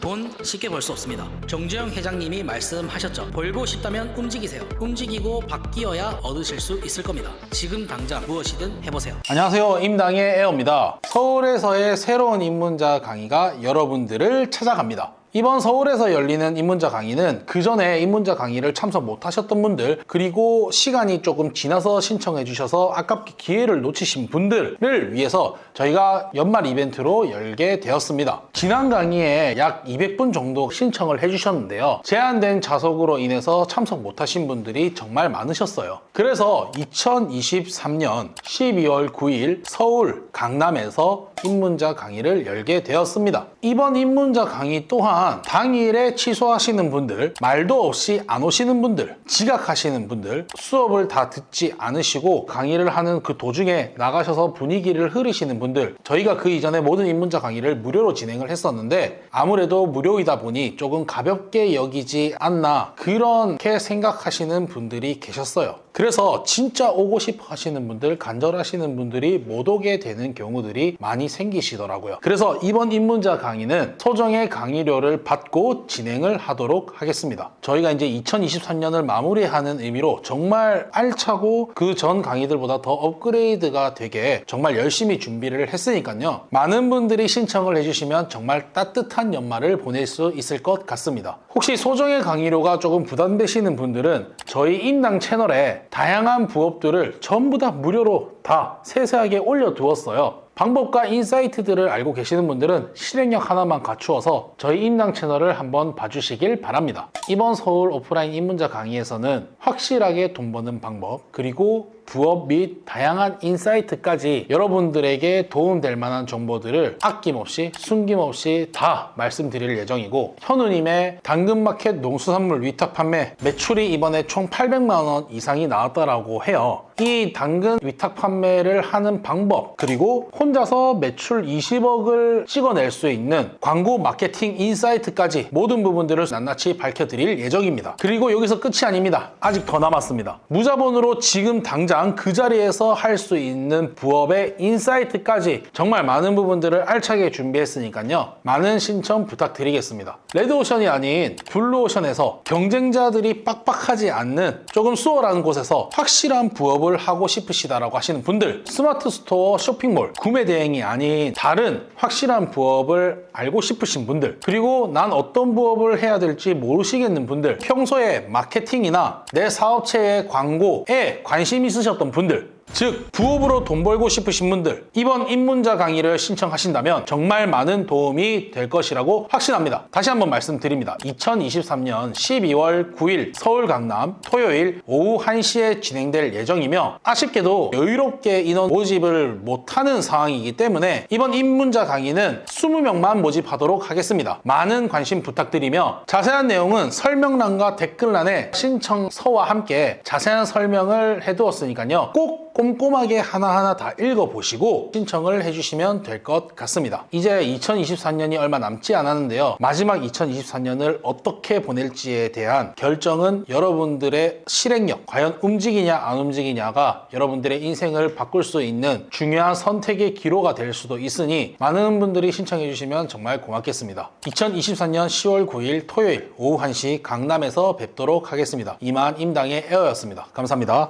돈 쉽게 벌 수 없습니다. 정주영 회장님이 말씀하셨죠. 벌고 싶다면 움직이세요. 움직이고 바뀌어야 얻으실 수 있을 겁니다. 지금 당장 무엇이든 해보세요. 안녕하세요. 임당의 에어입니다. 서울에서의 새로운 입문자 강의가 여러분들을 찾아갑니다. 이번 서울에서 열리는 입문자 강의는 그 전에 입문자 강의를 참석 못 하셨던 분들, 그리고 시간이 조금 지나서 신청해 주셔서 아깝게 기회를 놓치신 분들을 위해서 저희가 연말 이벤트로 열게 되었습니다. 지난 강의에 약 200분 정도 신청을 해 주셨는데요. 제한된 좌석으로 인해서 참석 못 하신 분들이 정말 많으셨어요. 그래서 2023년 12월 9일 서울 강남에서 입문자 강의를 열게 되었습니다. 이번 입문자 강의 또한 당일에 취소하시는 분들, 말도 없이 안 오시는 분들, 지각하시는 분들, 수업을 다 듣지 않으시고 강의를 하는 그 도중에 나가셔서 분위기를 흐리시는 분들, 저희가 그 이전에 모든 입문자 강의를 무료로 진행을 했었는데 아무래도 무료이다 보니 조금 가볍게 여기지 않나 그렇게 생각하시는 분들이 계셨어요. 그래서 진짜 오고 싶어 하시는 분들, 간절하시는 분들이 못 오게 되는 경우들이 많이 생기시더라고요. 그래서 이번 입문자 강의는 소정의 강의료를 받고 진행을 하도록 하겠습니다. 저희가 이제 2023년을 마무리하는 의미로 정말 알차고 그 전 강의들보다 더 업그레이드가 되게 정말 열심히 준비를 했으니까요. 많은 분들이 신청을 해주시면 정말 따뜻한 연말을 보낼 수 있을 것 같습니다. 혹시 소정의 강의료가 조금 부담되시는 분들은 저희 임당 채널에 다양한 부업들을 전부 다 무료로 다 세세하게 올려두었어요. 방법과 인사이트들을 알고 계시는 분들은 실행력 하나만 갖추어서 저희 임당 채널을 한번 봐주시길 바랍니다. 이번 서울 오프라인 입문자 강의에서는 확실하게 돈 버는 방법, 그리고 부업 및 다양한 인사이트까지 여러분들에게 도움될 만한 정보들을 아낌없이 숨김없이 다 말씀드릴 예정이고 현우님의 당근마켓 농수산물 위탁 판매 매출이 이번에 총 800만 원 이상이 나왔다라고 해요. 이 당근 위탁 판매를 하는 방법 그리고 혼자서 매출 20억을 찍어낼 수 있는 광고 마케팅 인사이트까지 모든 부분들을 낱낱이 밝혀드릴 예정입니다. 그리고 여기서 끝이 아닙니다. 아직 더 남았습니다. 무자본으로 지금 당장 그 자리에서 할 수 있는 부업의 인사이트까지 정말 많은 부분들을 알차게 준비했으니까요. 많은 신청 부탁드리겠습니다. 레드오션이 아닌 블루오션에서 경쟁자들이 빡빡하지 않는 조금 수월한 곳에서 확실한 부업을 하고 싶으시다라고 하시는 분들 스마트 스토어 쇼핑몰 구매 대행이 아닌 다른 확실한 부업을 알고 싶으신 분들 그리고 난 어떤 부업을 해야 될지 모르시겠는 분들 평소에 마케팅이나 내 사업체의 광고에 관심 있으 셨던 분들 즉 부업으로 돈 벌고 싶으신 분들 이번 입문자 강의를 신청하신다면 정말 많은 도움이 될 것이라고 확신합니다. 다시 한번 말씀드립니다. 2023년 12월 9일 서울 강남 토요일 오후 1시에 진행될 예정이며 아쉽게도 여유롭게 인원 모집을 못하는 상황이기 때문에 이번 입문자 강의는 20명만 모집하도록 하겠습니다. 많은 관심 부탁드리며 자세한 내용은 설명란과 댓글란에 신청서와 함께 자세한 설명을 해두었으니까요. 꼭 꼼꼼하게 하나하나 다 읽어보시고 신청을 해주시면 될 것 같습니다. 이제 2024년이 얼마 남지 않았는데요. 마지막 2024년을 어떻게 보낼지에 대한 결정은 여러분들의 실행력, 과연 움직이냐 안 움직이냐가 여러분들의 인생을 바꿀 수 있는 중요한 선택의 기로가 될 수도 있으니 많은 분들이 신청해 주시면 정말 고맙겠습니다. 2024년 10월 9일 토요일 오후 1시 강남에서 뵙도록 하겠습니다. 이만 임당의 에어였습니다. 감사합니다.